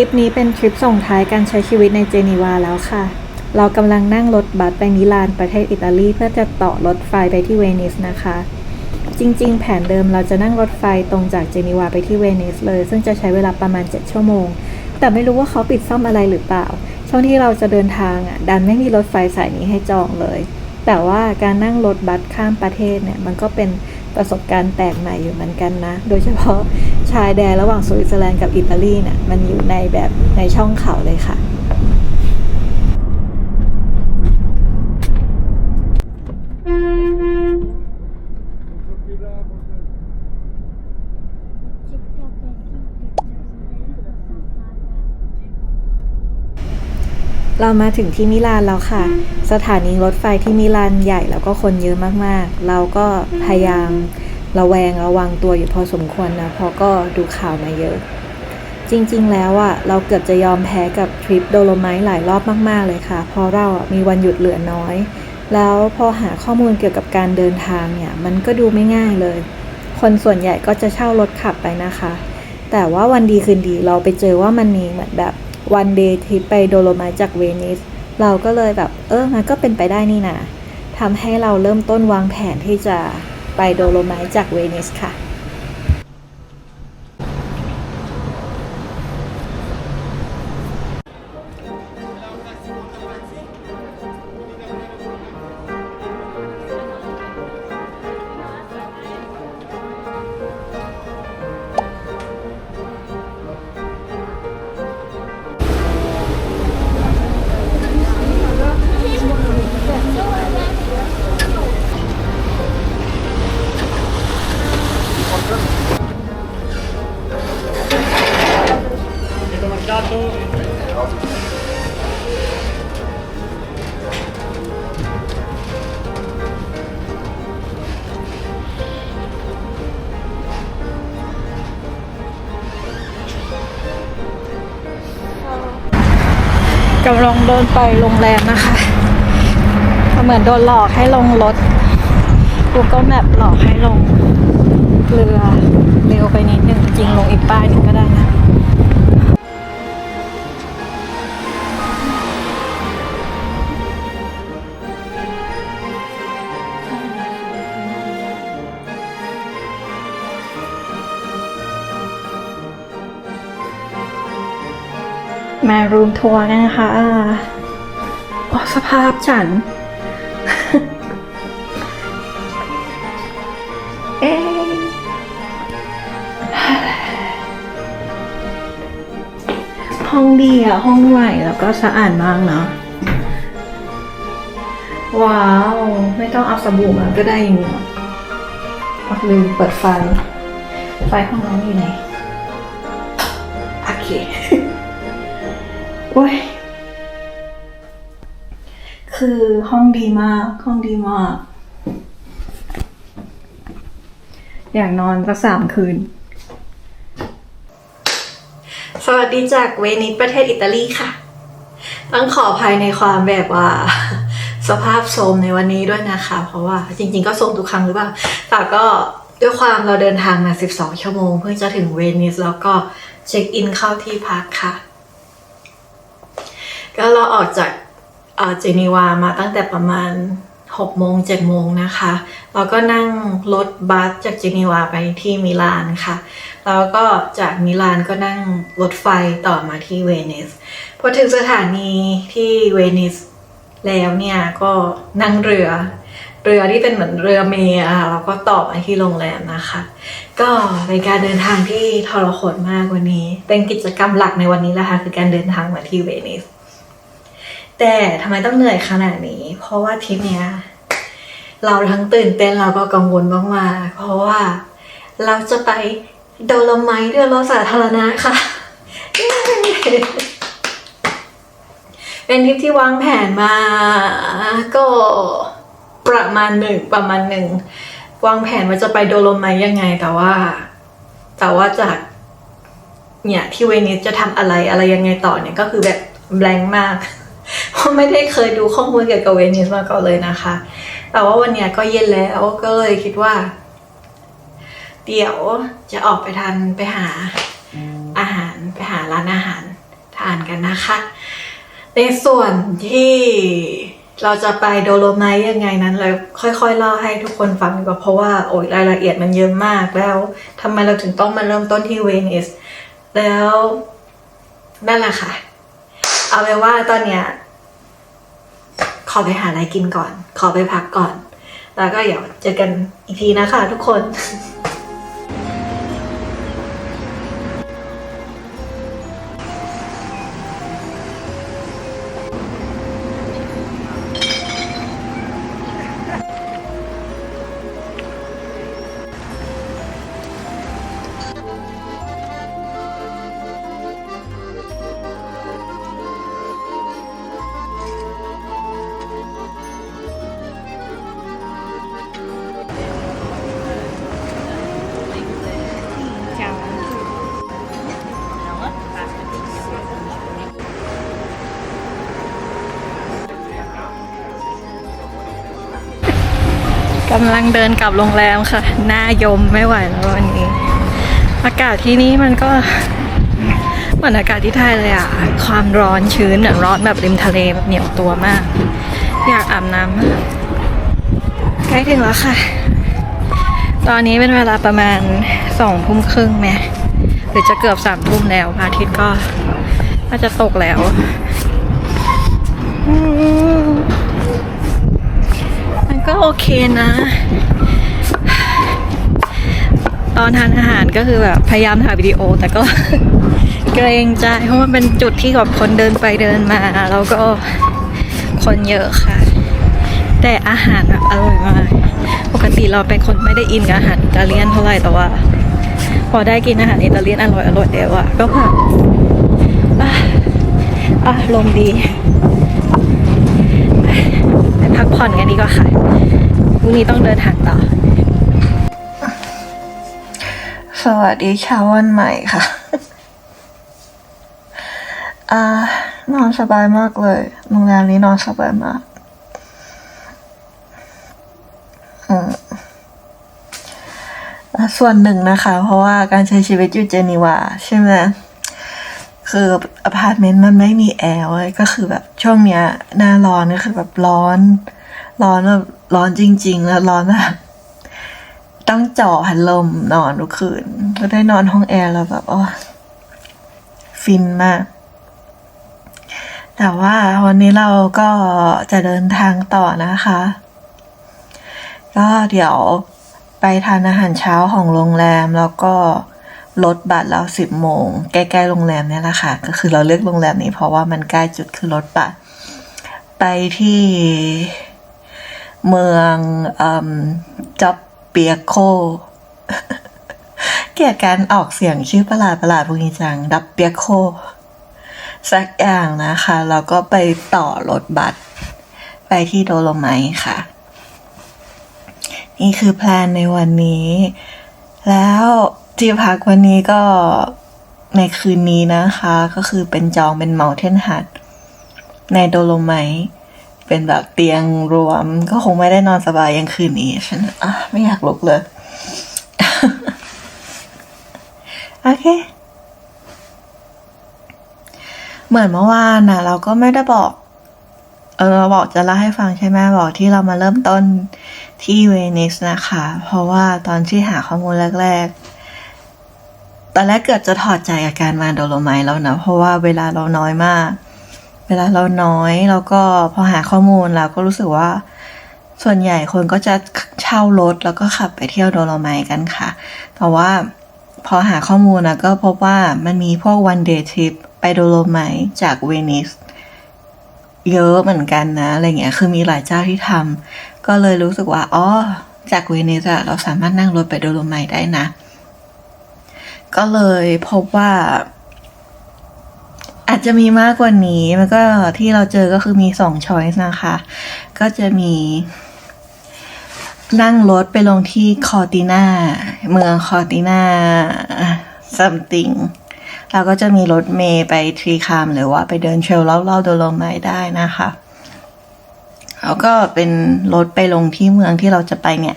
ทริปนี้เป็นทริปส่งท้ายการใช้ชีวิตในเจนีวาแล้วค่ะ เรากำลังนั่งรถบัสไปมิลานประเทศอิตาลีเพื่อจะต่อรถไฟไปที่เวนิสนะคะ จริง ๆ แผนเดิมเราจะนั่งรถไฟตรงจากเจนีวาไปที่เวนิสเลย ซึ่งจะใช้เวลาประมาณ 7 ชั่วโมง แต่ไม่รู้ว่าเขาปิดซ่อมอะไรหรือเปล่า ช่วงที่เราจะเดินทางอะดันไม่มีรถไฟสายนี้ให้จองเลย แต่ว่าการนั่งรถบัสข้ามประเทศเนี่ยมันก็เป็นประสบการณ์แปลกใหม่อยู่เหมือนกันนะ โดยเฉพาะ ชายแดนระหว่างสวิตเซอร์แลนด์กับอิตาลีเนี่ยมันอยู่ในแบบในช่องเขาเลยค่ะ เรามาถึงที่มิลานแล้วค่ะ สถานีรถไฟที่มิลานใหญ่แล้วก็คนเยอะมากๆ เราก็พยายาม ระแวงระวังตัวอยู่พอสมควรนะเพราะก็ดูข่าวมาเยอะ จริงๆ แล้วอะเราเกือบจะยอมแพ้กับทริปโดโลไมท์หลายรอบมากๆเลยค่ะเพราะเราอะมีวันหยุดเหลือน้อย แล้วพอหาข้อมูลเกี่ยวกับการเดินทางเนี่ยมันก็ดูไม่ง่ายเลย คนส่วนใหญ่ก็จะเช่ารถขับไปนะคะ แต่ว่าวันดีคืนดีเราไปเจอว่ามันมีเหมือนแบบวันเดย์ทริปไปโดโลไมท์จากเวนิสเราก็เลยแบบเออมันก็เป็นไปได้นี่นะทำให้เราเริ่มต้นวางแผนที่จะ ไปโดโลไมท์จากเวนิสค่ะ ไปโรงแรมนะคะ เหมือนโดนหลอกให้ลงรถ Google Map หลอกให้ลงเรือเร็วไปนิดนึงจริงลงอีกป้ายนึงก็ได้นะมารูมทัวร์กันนะคะ โอ้สภาพฉัน เอ๊ห้องดีอะห้องใหม่แล้วก็สะอาดมากเนาะว้าว ไม่ต้องเอาสบู่มาก็ได้อย่างนี้อะลืมเปิดไฟ ไฟห้องน้ำอยู่ไหน โอเคโอ้ย คือห้องดีมากห้องดีมาก อยากนอนสักสามคืน สวัสดีจากเวนิสประเทศอิตาลีค่ะ ต้องขออภัยในความแบบว่า สภาพโทมในวันนี้ด้วยนะคะ เพราะว่าจริงๆก็โทมทุกครั้งหรือเปล่า แต่ก็ด้วยความเราเดินทางมา 12 ชั่วโมง เพื่อจะถึงเวนิสแล้วก็เช็คอินเข้าที่พักค่ะ ก็เราออกจาก เจนีวามาตั้งแต่ประมาณ6โมง7โมงนะคะ เราก็นั่งรถบัสจากเจนีวาไปที่มิลานค่ะ แล้วก็จากมิลานก็นั่งรถไฟต่อมาที่เวนิส พอถึงสถานีที่เวนิสแล้วเนี่ยก็นั่งเรือ เรือที่เป็นเหมือนเรือเมล์อะแล้วก็ต่อมาที่โรงแรมนะคะ ก็เป็นการเดินทางที่ทรหดมากวันนี้ เป็นกิจกรรมหลักในวันนี้แหละค่ะคือการเดินทางมาที่เวนิส แต่ทำไมต้องเหนื่อยขนาดนี้ เพราะว่าทริปเนี้ย เราทั้งตื่นเต้นเราก็กังวลมากๆเพราะว่าเราจะไปโดโลไมท์ด้วยรถสาธารณะค่ะ เป็นทริปที่วางแผนมาก็ประมาณหนึ่งประมาณหนึ่งวางแผนว่าจะไปโดโลไมท์ยังไงแต่ว่า แต่ว่าจากเนี่ยที่เวนิสจะทำอะไรอะไรยังไงต่อเนี่ยก็คือแบบแบงค์มาก เพราะไม่ได้เคยดูข้อมูลเกี่ยวกับเวนิสมาก่อนเลยนะคะ แต่ว่าวันนี้ก็เย็นแล้วก็เลยคิดว่า เดี๋ยวจะออกไปทานไปหาอาหารไปหาร้านอาหารทานกันนะคะ ในส่วนที่เราจะไปโดโลไมท์ยังไงนั้นเราค่อยๆเล่าให้ทุกคนฟังดีกว่าเพราะว่าโอ้ยรายละเอียดมันเยอะมากแล้วทำไมเราถึงต้องมาเริ่มต้นที่เวนิสแล้วนั่นแหละค่ะ เอาไว้ว่าตอนเนี้ย ขอไปหาอะไรกินก่อน ขอไปพักก่อน แล้วก็เดี๋ยวเจอกันอีกทีนะคะทุกคนำลังเดินกลับโรงแรมค่ะหน้ายมไม่ไหวแล้ววันนี้ อากาศที่นี่มันก็เหมือนอากาศที่ไทยเลยอะความร้อนชื้นอะร้อนแบบริมทะเลแบบเหนียวตัวมาก อยากอาบน้ำใกล้ถึงแล้วค่ะ ตอนนี้เป็นเวลาประมาณสองทุ่มครึ่งไหมหรือจะเกือบสามทุ่มแล้วพระอาทิตย์ก็น่าจะตกแล้ว ก็โอเคนะ ตอนทานอาหารก็คือแบบพยายามถ่ายวิดีโอ แต่ก็เกรงใจเพราะมันเป็นจุดที่แบบคนเดินไปเดินมา แล้วก็คนเยอะค่ะ แต่อาหารแบบอร่อยมากปกติเราเป็นคนไม่ได้อินกับอาหารอิตาเลียนเท่าไหร่แต่ว่า พอได้กินอาหารอิตาเลียนอร่อยอร่อยแล้วอะก็แบบอะลมณ์ดี พักผ่อนกันดีกว่าค่ะพรุ่งนี้ต้องเดินทางต่อ สวัสดีเช้าวันใหม่ค่ะอ่านอนสบายมากเลยโรงแรมนี้นอนสบายมากอืมส่วนหนึ่งนะคะ เพราะว่าการใช้ชีวิตอยู่เจนีวาใช่ไหม คืออพาร์ตเมนต์มันไม่มีแอร์เว้ยก็คือแบบช่วงเนี้ยหน้าร้อนก็คือแบบร้อน ร้อนแบบร้อนจริง ๆ แล้วร้อนแบบต้องจ่อพัดลมนอนทุกคืน ก็ได้นอนห้องแอร์แล้วแบบอ๋อฟินมาก แต่ว่าวันนี้เราก็จะเดินทางต่อนะคะ ก็เดี๋ยวไปทานอาหารเช้าของโรงแรมแล้วก็ ลดบัตรเราสิบโมงใกล้ๆโรงแรมนี่แหละค่ะ ก็คือเราเลือกโรงแรมนี้เพราะว่ามันใกล้จุดคือลดบัตรไปที่เมืองจ็อบเปียโค เกลียดการออกเสียงชื่อประหลาดประหลาดพวกนี้จังดับเปียโคสักอย่างนะคะแล้วก็ไปต่อรถบัสไปที่โดโลไมค่ะ นี่คือแพลนในวันนี้ แล้ว ที่พักวันนี้ก็ในคืนนี้นะคะ ก็คือเป็นจองเป็นเมาเทนฮัทในโดโลไมเป็นแบบเตียงรวม ก็คงไม่ได้นอนสบายยังคืนนี้ฉันอะไม่อยากลุกเลย โอเค เหมือนเมื่อวานนะเราก็ไม่ได้บอก เออบอกจะเล่าให้ฟังใช่ไหมบอกที่เรามาเริ่มต้นที่เวนิสนะคะ เพราะว่าตอนที่หาข้อมูลแรก ๆ ตอนแรกเกือบจะถอดใจกับการมาโดโลไมแล้วนะ เพราะว่าเวลาเราน้อยมาก เวลาเราน้อยแล้วก็พอหาข้อมูลเราก็รู้สึกว่า ส่วนใหญ่คนก็จะเช่ารถแล้วก็ขับไปเที่ยวโดโลไมกันค่ะ แต่ว่าพอหาข้อมูลนะก็พบว่ามันมีพวก one day trip ไปโดโลไมจากเวนิสเยอะเหมือนกันนะอะไรเงี้ยคือมีหลายเจ้าที่ทำก็เลยรู้สึกว่าอ๋อจากเวนิสอะเราสามารถนั่งรถไปโดโลไมได้นะ ก็เลยพบว่า อาจจะมีมากกว่านี้ มันก็ที่เราเจอก็คือมีสองช้อยส์นะคะ ก็จะมี นั่งรถไปลงที่คอติน่าเมืองคอติน่า something เราก็จะมีรถเมย์ไปทรีคามหรือว่าไปเดินเทรลรอบๆโดโลไมได้นะคะแล้วก็เป็นรถไปลงที่เมืองที่เราจะไปเนี่ย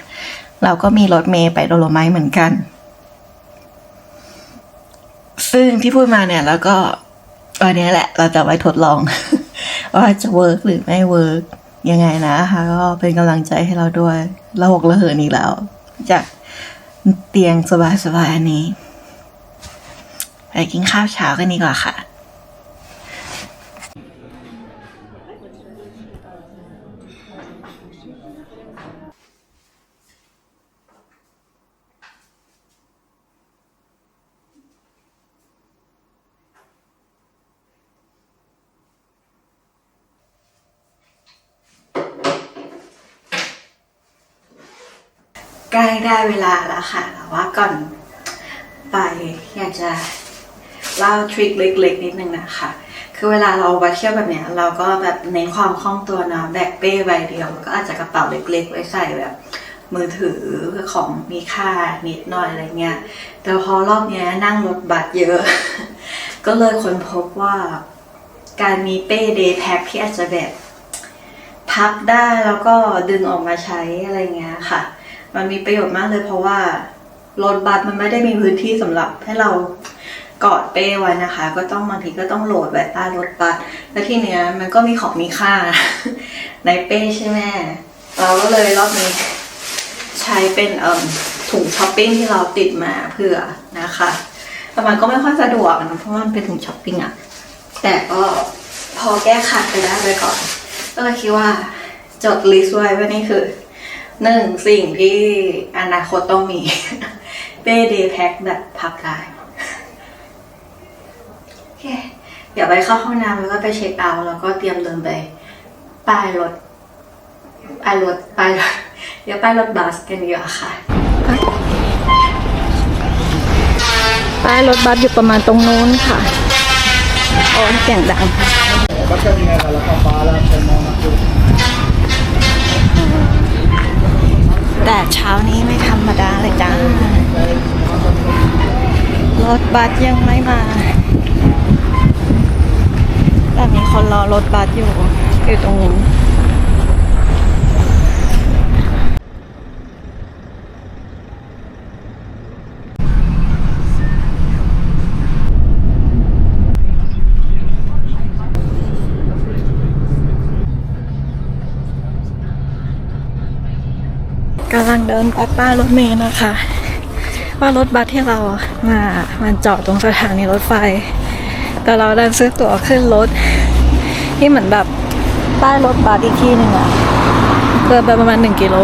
เราก็มีรถเมย์ไปโดโลไมเหมือนกัน ซึ่งที่พูดมาเนี่ยแล้วก็อันนี้แหละ เราจะไปทดลอง ว่าจะเวิร์กหรือไม่เวิร์กยังไงนะคะก็เป็นกำลังใจให้เราด้วยเราหกระเหินอีกแล้ว จากเตียงสบายๆอันนี้ไปกินข้าวเช้ากันดีกว่าค่ะ ใกล้ได้เวลาแล้วค่ะแต่ว่าก่อนไปอยากจะเล่าทริคเล็กๆนิดนึงนะคะ คือเวลาเราไปเที่ยวแบบเนี้ย เราก็แบบเน้นความคล่องตัวนะแบกเป้ใบเดียวแล้วก็อาจจะกระเป๋าเล็ก ๆ ไว้ใส่แบบ มือถือของมีค่านิดหน่อยอะไรเงี้ย แต่พอรอบเนี้ยนั่งรถบัสเยอะ ก็เลยค้นพบว่าการมีเป้เดย์แพ็คที่อาจจะแบบพับได้แล้วก็ดึงออกมาใช้อะไรเงี้ยค่ะ มันมีประโยชน์มากเลยเพราะว่ารถบัสมันไม่ได้มีพื้นที่สำหรับให้เรากอดเป้ไว้นะคะ ก็ต้องบางทีก็ต้องโหลดไว้ใต้รถบัสแล้วที่เนี้ยมันก็มีของมีค่า ในเป้ใช่ไหมเราก็เลยรอบนี้ใช้เป็นเอ่มถุงช้อปปิ้งที่เราติดมาเพื่อนะคะแต่มันก็ไม่ค่อยสะดวกนะเพราะมันเป็นถุงช้อปปิ้งอะแต่ก็พอแก้ขัดไปได้ไปก่อนก็เลยคิดว่าจดลิสต์ไว้ว่านี่คือ หนึ่งสิ่งที่อนาคตต้องมี เป้เดย์แพ็คแบบพับได้โอเคเดี๋ยวไปเข้าห้องน้ำแล้วก็ไปเช็คเอาท์แล้วก็เตรียมเดินไปป้ายรถป้ายรถป้ายรถเดี๋ยวป้ายรถบัสกันดีกว่าค่ะป้ายรถบัสอยู่ประมาณตรงนู้นค่ะโอ้เสียงดัง Perché viene dalla papala per non แแต่เช้านี้ไม่ธรรมดาเลยจ้ารถบัสยังไม่มา แต่มีคนรอรถบัสอยู่ อยู่ตรงนู้น เดินไปป้ายรถเมล์นะคะ ว่ารถบัสที่เรามามันจอดตรงสถานีรถไฟ แต่เราดันซื้อตั๋วขึ้นรถ ที่เหมือนแบบป้ายรถบัสอีกที่หนึ่งอะเดินไปประมาณหนึ่งกิโล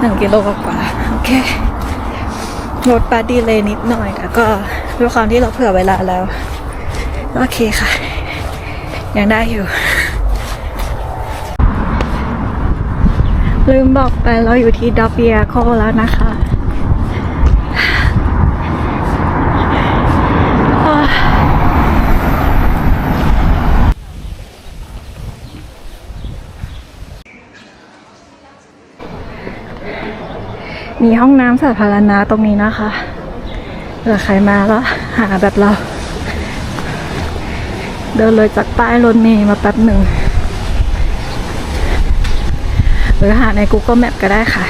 หนึ่งกิโลกว่าโอเครถบัสดีเลยนิดหน่อยแต่ก็ด้วยความที่เราเผื่อเวลาแล้วโอเคค่ะ ยังได้อยู่ ลืมบอกไปเราอยู่ที่ดับเบียโคแล้วนะคะมีห้องน้ำสาธารณะตรงนี้นะคะเผื่อใครมาแล้วหาแบบเรา เดินเลยจากป้ายรถเมล์มาแป๊บหนึ่ง หรือหาใน Google Map ก็ได้ค่ะ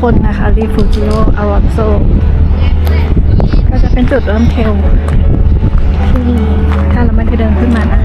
คนนะคะรีฟูจิโออารอนโซก็จะเป็นจุดเริ่มเทลที่ถ้าเราไม่ได้เดินขึ้นมานะ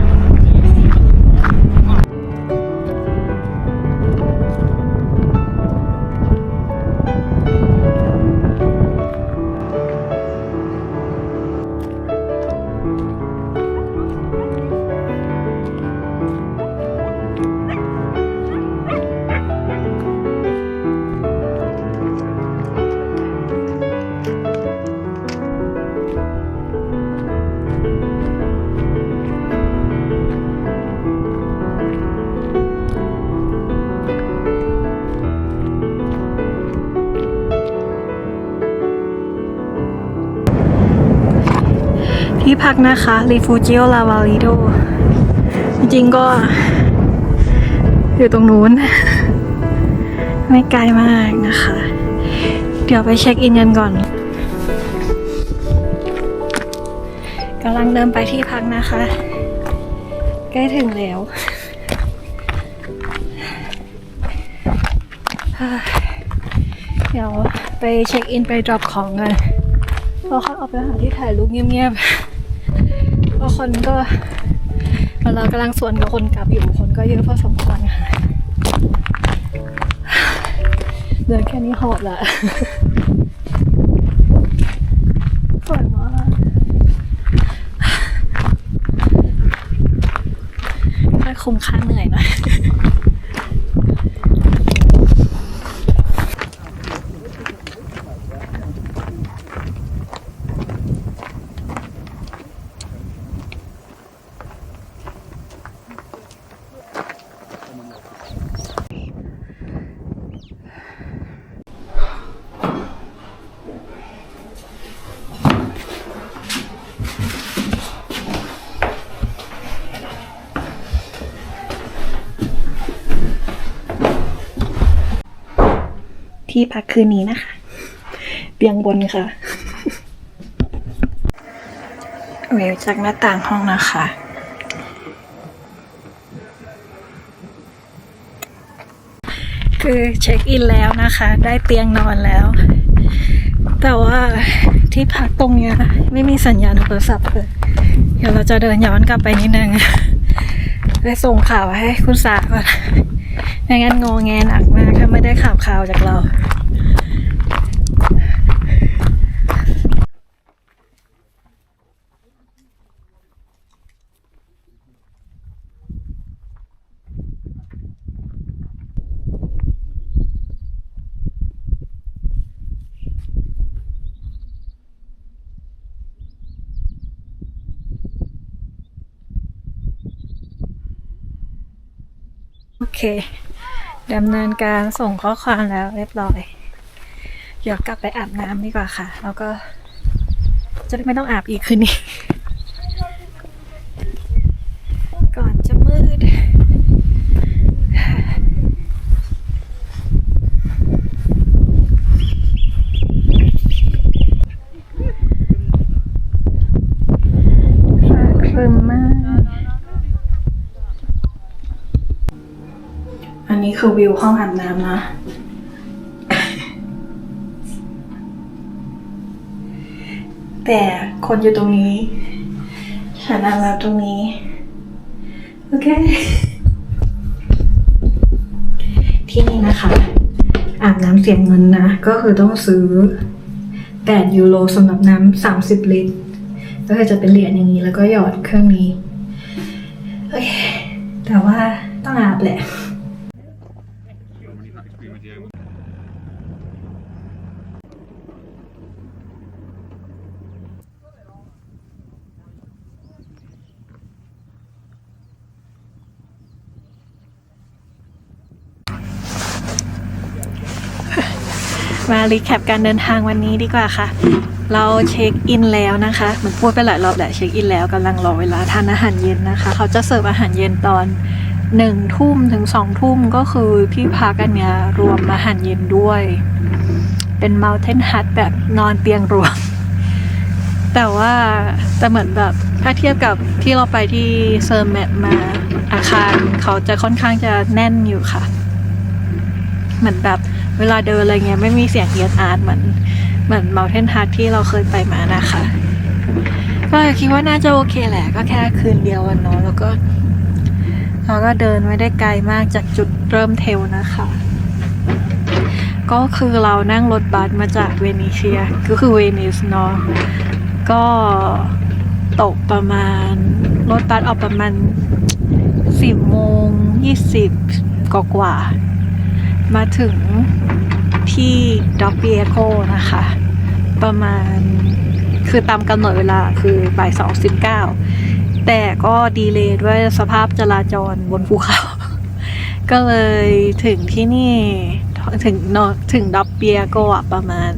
ที่พักนะคะ Refugio Lavalido จริงๆก็อยู่ตรงนู้น ไม่ไกลมากนะคะ เดี๋ยวไปเช็คอินกันก่อนกำลังเดินไปที่พักนะคะ ใกล้ถึงแล้วเดี๋ยวไปเช็คอินไปดรอปของกันเราค่อยออกไปหาที่ถ่ายรูปเงียบๆ คนก็เรากำลังสวนกับคนกลับอยู่คนก็เยอะพอสมควรค่ะเดินแค่นี้หอบละสวยมากค่อยคุ้มค่าเหนื่อยหน่อย ที่พักคืนนี้นะคะเตียงบนค่ะวิวจากหน้าต่างห้องนะคะ คือเช็คอินแล้วนะคะ ได้เตียงนอนแล้ว แต่ว่าที่พักตรงเนี้ยไม่มีสัญญาณโทรศัพท์เลยเดี๋ยวเราจะเดินย้อนกลับไปนิดนึงไปส่งข่าวให้คุณสาก่อนไม่งั้นงอแงหนักมากถ้าไม่ได้ข่าวข่าวจากเรา เคดำเนินการส่งข้อความแล้วเรียบร้อย เดี๋ยวกลับไปอาบน้ำดีกว่าค่ะ แล้วก็จะได้ไม่ต้องอาบอีกคืนนี้จะมืด ฟ้าครึมมาก อันนี้ คือวิวห้องอาบน้ำนะ แต่คนอยู่ตรงนี้ ฉันอาบน้ำตรงนี้ โอเค ที่นี่นะคะ อาบน้ำเสียเงินนะ ก็คือต้องซื้อ 8 ยูโรสำหรับน้ำ 30 ลิตร ก็คือจะเป็นเหรียญอย่างนี้แล้วก็หยอดเครื่องนี้ โอเค แต่ว่าต้องอาบแหละ มา รีแคปการเดินทางวันนี้ดีกว่าค่ะ เราเช็คอินแล้วนะคะมือนพูดไปหลายรอบแหละเช็คอินแล้วกำลังรอเวลาทานอาหารเย็นนะคะ เขาจะเสิร์ฟอาหารเย็นตอนหนึ่งทุ่มถึงสองทุ่มก็คือที่พักอันเนี้ยรวมอาหารเย็นด้วย เป็น Mountain Hut แบบนอนเตียงรวม แต่ว่าแต่เหมือนแบบถ้าเทียบกับที่เราไปที่เซอร์แมทมาอาคารเขาจะค่อนข้างจะแน่นอยู่ค่ะ เหมือนแบบ เวลาเดินอะไรเงี้ยไม่มีเสียงเอียดอาร์ตเหมือนเหมือน Mountain Hut ที่เราเคยไปมานะคะ ก็คิดว่าน่าจะโอเคแหละ ก็แค่คืนเดียววันเนาะแล้วก็เราก็เดินไม่ได้ไกลมากจากจุดเริ่มเทลนะคะ ก็คือเรานั่งรถบัสมาจากเวนิเซีย ก็คือเวนิสเนาะก็ตกประมาณรถบัสออกประมาณสิบโมงยี่สิบกว่า มาถึงที่ด็อกเบียโกนะคะ ประมาณคือตามกำหนดเวลาคือบ่ายสองสิบเก้าแต่ก็ดีเลย์ด้วยสภาพจราจรบนภูเขา ก็เลยถึงที่นี่ถึงนอถึงดับเบียโกะประมาณ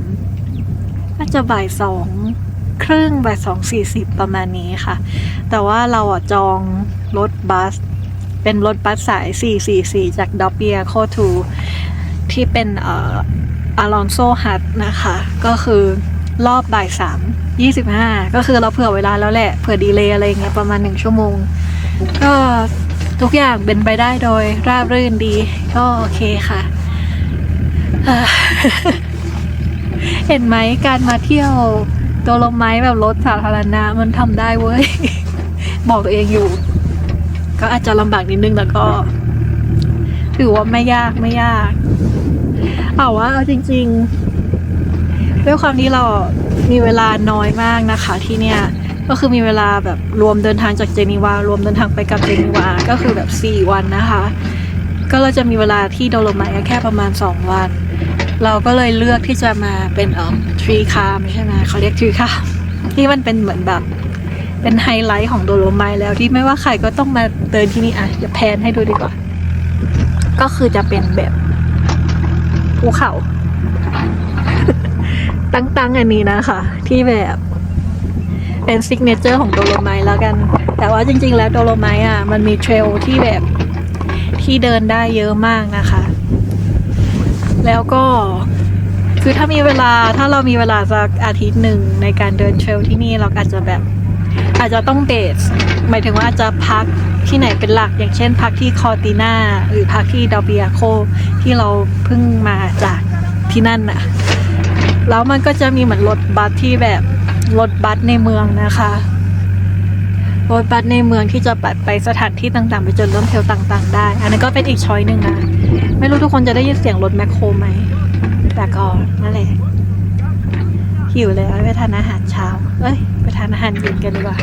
น่าจะบ่ายสองครึ่งบ่ายสองสี่สิบประมาณนี้ค่ะ แต่ว่าเราอะจองรถบัส เป็นรถบัสสาย 444 จากดอปเบียโคทู ที่เป็นเอ่ออลอนโซฮัตนะคะ ก็คือรอบบ่ายสามยี่สิบห้าก็คือเราเผื่อเวลาแล้วแหละเผื่อดีเลย์อะไรเงี้ยประมาณหนึ่งชั่วโมง ก็ทุกอย่างเป็นไปได้โดยราบรื่นดี ก็โอเคค่ะ เห็นไหมการมาเที่ยวโดโลไม้แบบรถสาธารณะมันทำได้เว้ย บอกตัวเองอยู่ ก็อาจจะลำบากนิดนึงแต่ก็ ถือว่าไม่ยากไม่ยาก เอาว่าเอาจริง ๆ ด้วยความที่เรามีเวลาน้อยมากนะคะที่เนี่ยก็คือมีเวลาแบบรวมเดินทางจากเจนีวารวมเดินทางไปกับเจนีวาก็คือแบบสี่วันนะคะ ก็เราจะมีเวลาที่โดโลไมท์แค่ประมาณสองวัน เราก็เลยเลือกที่จะมาเป็นเอ่อทรีคามใช่ไหมเขาเรียกทรีคามที่มันเป็นเหมือนแบบเป็นไฮไลท์ของโดโลไมท์แล้วที่ไม่ว่าใครก็ต้องมาเดินที่นี่อะจะแพนให้ดูดีกว่า ก็คือจะเป็นแบบ ภูเขา ตั้งๆอันนี้นะคะ ที่แบบเป็นซิกเนเจอร์ของโดโลไมแล้วกัน แต่ว่าจริง ๆ แล้วโดโลไมอะ มันมีเทรลที่แบบที่เดินได้เยอะมากนะคะ แล้วก็คือถ้ามีเวลาถ้าเรามีเวลาสักอาทิตย์หนึ่งในการเดินเทรลที่นี่เราอาจจะแบบ อาจจะต้องเบสหมายถึงว่าจะพักที่ไหนเป็นหลัก อย่างเช่น พักที่คอติน่าหรือพักที่ดอเบียโค ที่เราเพิ่งมาจากที่นั่นน่ะแล้วมันก็จะมีเหมือนรถบัสที่แบบรถบัสในเมืองนะคะรถบัสในเมืองที่จะไปไปสถานที่ต่างๆ ไปจนเริ่มเทลต่าง ๆ ได้ อันนี้นก็เป็นอีกช้อยหนึ่งนะ ไม่รู้ทุกคนจะได้ยินเสียงรถแมคโครไหม แต่ก็นั่นแหละ หิวแล้วไปทานอาหารเช้า เอ้ย ไปทานอาหารเย็นกันดีกว่า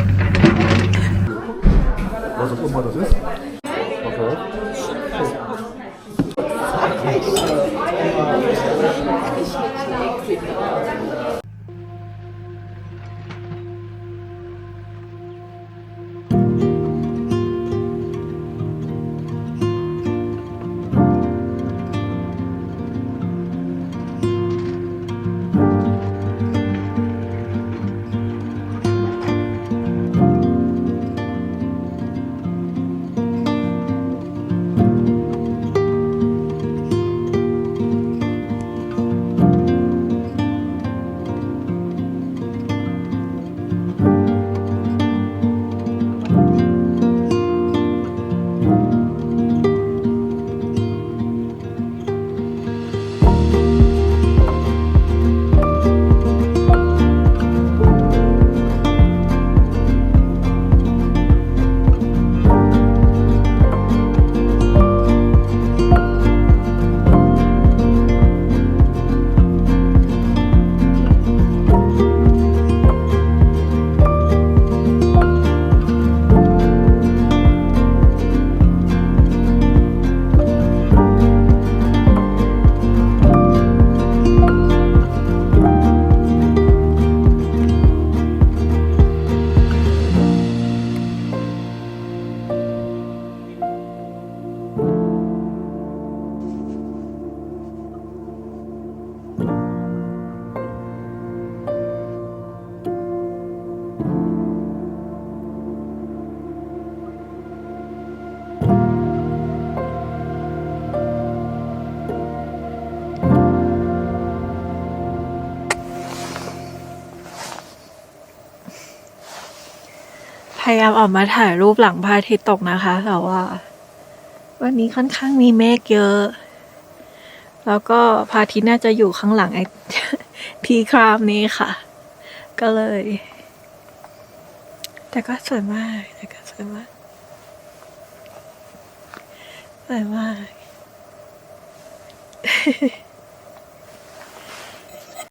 ายามออกมาถ่ายรูปหลังพระอาทิตย์ตกนะคะ แต่ว่า วันนี้ค่อนข้างมีเมฆเยอะ แล้วก็พระอาทิตย์น่าจะอยู่ข้างหลังไอ้ทีครามนี้ค่ะ ก็เลย แต่ก็สวยมากแต่ก็สวยมากสวยมาก